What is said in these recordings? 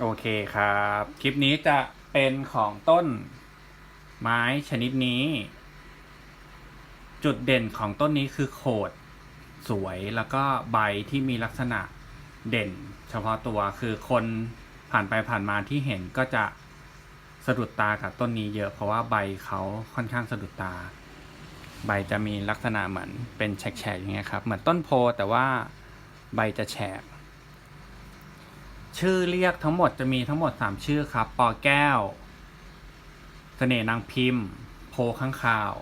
โอเคครับ คลิปนี้จะเป็นของต้นไม้ชนิดนี้ จุดเด่นของต้นนี้คือโขดสวยแล้วก็ใบที่มีลักษณะเด่น เฉพาะตัวคือคนผ่านไปผ่านมาที่เห็นก็จะสะดุดตากับต้นนี้เยอะเพราะว่าใบเขาค่อนข้างสะดุดตา ใบจะมีลักษณะเหมือนเป็นแฉกๆอย่างเงี้ยครับ เหมือนต้นโพแต่ว่าใบจะแฉก ชื่อเรียกทั้งหมดจะมีทั้งหมด 3 ชื่อครับ ปอแก้วเสน่ห์นางพิมพ์ โพข้างคาว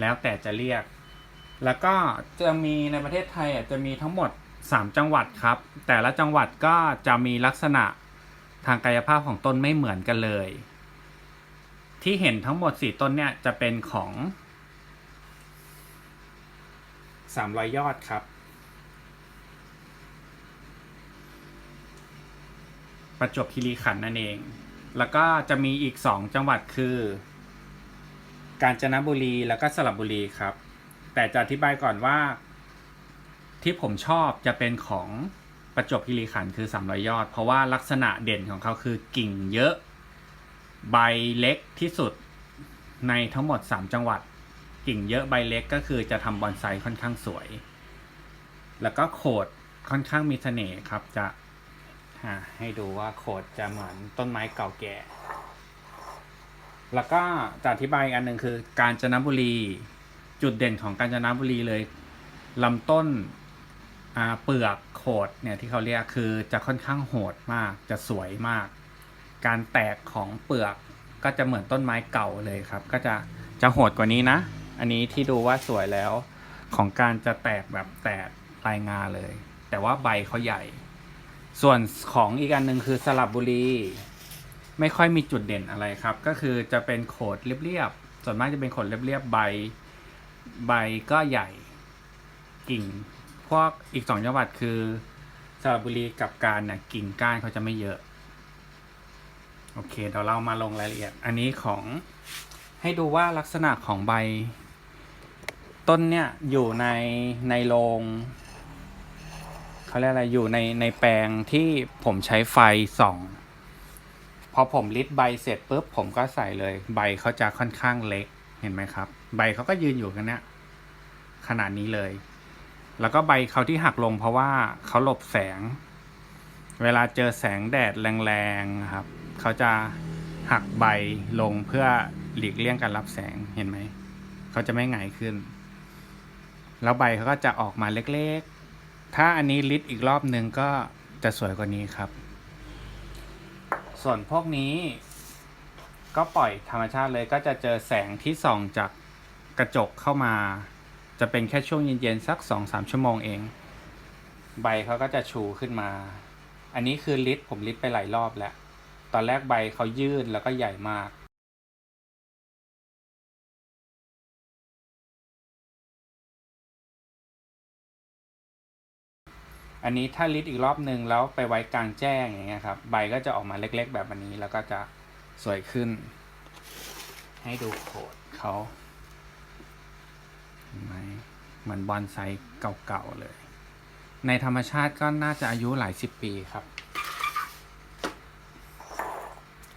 แล้วแต่จะเรียก แล้วก็จะมีในประเทศไทยอะจะมีทั้งหมด 3 จังหวัดครับ แต่ละจังหวัดก็จะมีลักษณะทางกายภาพของต้นไม่เหมือนกันเลย ที่เห็นทั้งหมด 4 ต้นเนี่ยจะเป็นของ300ยอดครับ ประจวบคีรีขันธ์นั่นเอง แล้วก็จะมีอีกสองจังหวัดคือ กาญจนบุรีแล้วก็สระบุรีครับ แต่จะอธิบายก่อนว่า ที่ผมชอบจะเป็นของประจวบคีรีขันธ์คือ300ยอด เพราะว่าลักษณะเด่นของเขาคือกิ่งเยอะ ใบเล็กที่สุดในทั้งหมด 3 จังหวัด กิ่งเยอะใบเล็กก็คือจะทำบอนไซค่อนข้างสวย แล้วก็โขดค่อนข้างมีเสน่ห์ครับจะ ให้ดูว่าโขดจะเหมือนต้นไม้เก่าแก่ แล้วก็จะอธิบายอีกอันหนึ่งคือ กาญจนบุรีจุดเด่นของกาญจนบุรีเลยลำต้นเปลือกโขดเนี่ยที่เขาเรียกคือจะค่อนข้างโหดมากจะสวยมาก การแตกของเปลือกก็จะเหมือนต้นไม้เก่าเลยครับ ก็จะจะโหดกว่านี้นะ อันนี้ที่ดูว่าสวยแล้วของการจะแตกแบบแตกปลายงาเลย แต่ว่าใบเขาใหญ่ ส่วนของอีกอันหนึ่งคือสลับบุรี ไม่ค่อยมีจุดเด่นอะไรครับ ก็คือจะเป็นโขดเรียบๆส่วนมากจะเป็นโขดเรียบๆใบ ใบก็ใหญ่กิ่ง พวกอีกสองจังหวัดคือสระบุรีกับการเนี่ยกิ่งก้านเขาจะไม่เยอะ โอเคเดี๋ยวเรามาลงรายละเอียด อันนี้ของให้ดูว่าลักษณะของใบ ต้นเนี่ยอยู่ในในโรง เขาเรียกอะไรอยู่ในในแปลงที่ผมใช้ไฟส่องพอผมลิดใบเสร็จปุ๊บผมก็ใส่เลย ใบเขาจะค่อนข้างเล็กเห็นไหมครับ ใบเขาก็ยืนอยู่กันเนี้ยขนาดนี้เลย แล้วก็ใบเขาที่หักลงเพราะว่าเขาหลบแสง เวลาเจอแสงแดดแรงๆครับเขาจะหักใบลงเพื่อหลีกเลี่ยงการรับแสงเห็นไหมเขาจะไม่หงายขึ้น แล้วใบเขาก็จะออกมาเล็กๆ ถ้าอันนี้ลิดอีกรอบหนึ่งก็จะสวยกว่านี้ครับ ส่วนพวกนี้ก็ปล่อยธรรมชาติเลยก็จะเจอแสงที่ส่องจากกระจกเข้ามา จะเป็นแค่ช่วงเย็นๆสักสองสามชั่วโมงเอง ใบเขาก็จะชูขึ้นมา อันนี้คือลิดผมลิดไปหลายรอบแล้ว ตอนแรกใบเขายื่นแล้วก็ใหญ่มาก อันนี้ถ้าลิดอีกรอบหนึ่งแล้วไปไว้กลางแจ้งอย่างเงี้ยครับ ใบก็จะออกมาเล็กๆ แบบนี้ แล้วก็จะสวยขึ้น ให้ดูโขดเขาเห็นไหมเหมือนบอนไซเก่าๆเลย ในธรรมชาติก็น่าจะอายุหลายสิบปีครับ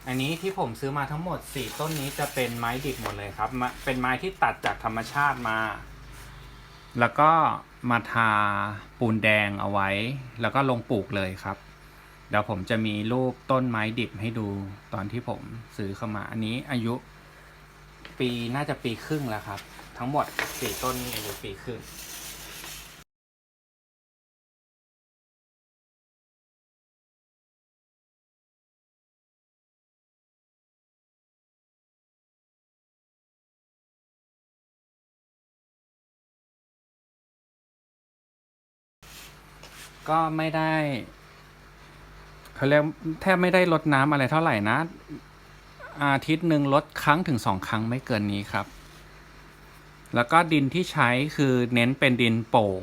อันนี้ที่ผมซื้อมาทั้งหมดสี่ต้นนี้จะเป็นไม้ดิบหมดเลยครับ เป็นไม้ที่ตัดจากธรรมชาติมา แล้วก็มาทาปูนแดงเอาไว้ แล้วก็ลงปลูกเลยครับ เดี๋ยวผมจะมีรูปต้นไม้ดิบให้ดูตอนที่ผมซื้อเข้ามา อันนี้อายุ ปีน่าจะปีครึ่งแล้วครับ ทั้งหมดสี่ต้นนี้อายุปีครึ่ง ก็ไม่ได้เขาเรียกแทบไม่ได้ลดน้ำอะไรเท่าไหร่นะ อาทิตย์หนึ่งลดครั้งถึงสองครั้งไม่เกินนี้ครับ แล้วก็ดินที่ใช้คือเน้นเป็นดินโป่ง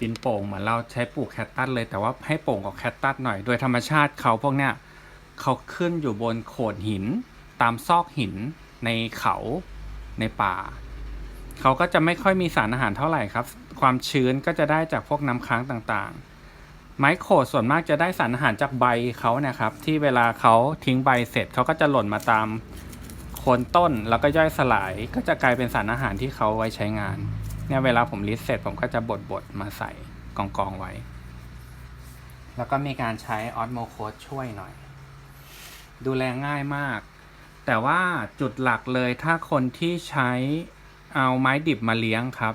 ดินโป่งเหมือนเราใช้ปลูกแคตตัสเลยแต่ว่าให้โป่งกว่าแคตตัสหน่อย โดยธรรมชาติเขาพวกเนี้ยเขาขึ้นอยู่บนโขดหิน ตามซอกหินในเขาในป่า เขาก็จะไม่ค่อยมีสารอาหารเท่าไหร่ครับ ความชื้นก็จะได้จากพวกน้ำค้างต่างๆ ไม้โขดส่วนมากจะได้สารอาหารจากใบเขานะครับ ที่เวลาเขาทิ้งใบเสร็จเขาก็จะหล่นมาตามโคนต้นแล้วก็ย่อยสลาย ก็จะกลายเป็นสารอาหารที่เขาไว้ใช้งาน เนี่ยเวลาผมลิสเสร็จผมก็จะบดบดมาใส่กองกองไว้ แล้วก็มีการใช้ออสโมโคดช่วยหน่อย ดูแลง่ายมาก แต่ว่าจุดหลักเลยถ้าคนที่ใช้ เอาไม้ดิบมาเลี้ยงครับ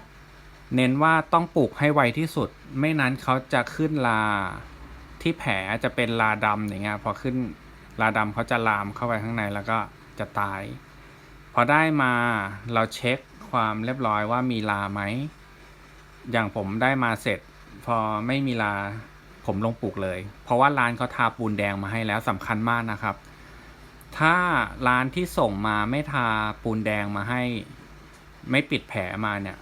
เน้นว่าต้องปลูกให้ไวที่สุด ไม่นั้นเขาจะขึ้นลาที่แผลจะเป็นลาดำอย่างเงี้ยพอขึ้นลาดำเขาจะลามเข้าไปข้างในแล้วก็จะตาย พอได้มาเราเช็คความเรียบร้อยว่ามีลาไหม อย่างผมได้มาเสร็จ พอไม่มีลาผมลงปลูกเลย เพราะว่าร้านเขาทาปูนแดงมาให้แล้วสำคัญมากนะครับ ถ้าร้านที่ส่งมาไม่ทาปูนแดงมาให้ ไม่ปิดแผลมาเนี่ย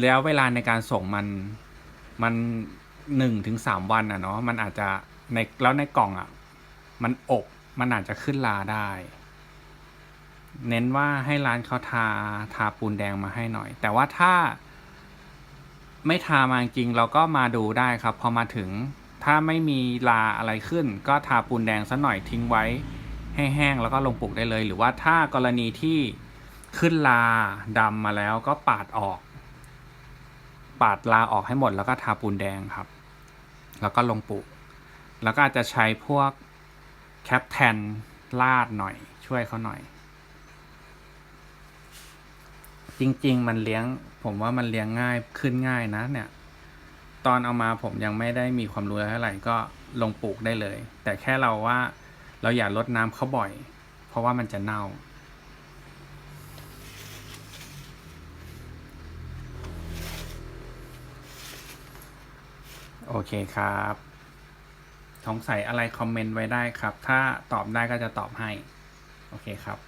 แล้วเวลาในการส่งมันมันหนึ่งถึงสามวันอะเนาะมันอาจจะในแล้วในกล่องอะ มันอบมันอาจจะขึ้นลาได้ เน้นว่าให้ร้านเขาทาทาปูนแดงมาให้หน่อย แต่ว่าถ้าไม่ทามาจริงเราก็มาดูได้ครับ พอมาถึงถ้าไม่มีลาอะไรขึ้น ก็ทาปูนแดงสักหน่อยทิ้งไว้ให้แห้งแล้วก็ลงปลูกได้เลย หรือว่าถ้ากรณีที่ ขึ้นลาดำมาแล้วก็ปาดออก ปาดลาออกให้หมดแล้วก็ทาปูนแดงครับ แล้วก็ลงปลูกแล้วก็อาจจะใช้พวกแคปแทนลาดหน่อย ช่วยเขาหน่อย จริง ๆ มันเลี้ยง ผมว่ามันเลี้ยงง่ายขึ้นง่ายนะ เนี่ย ตอนเอามาผมยังไม่ได้มีความรู้เท่าไหร่ก็ลงปลูกได้เลย แต่แค่เราว่าเราอย่าลดน้ำเขาบ่อย เพราะว่ามันจะเน่า โอเคครับ สงสัยอะไรคอมเมนต์ไว้ได้ครับ ถ้าตอบได้ก็จะตอบให้ โอเคครับ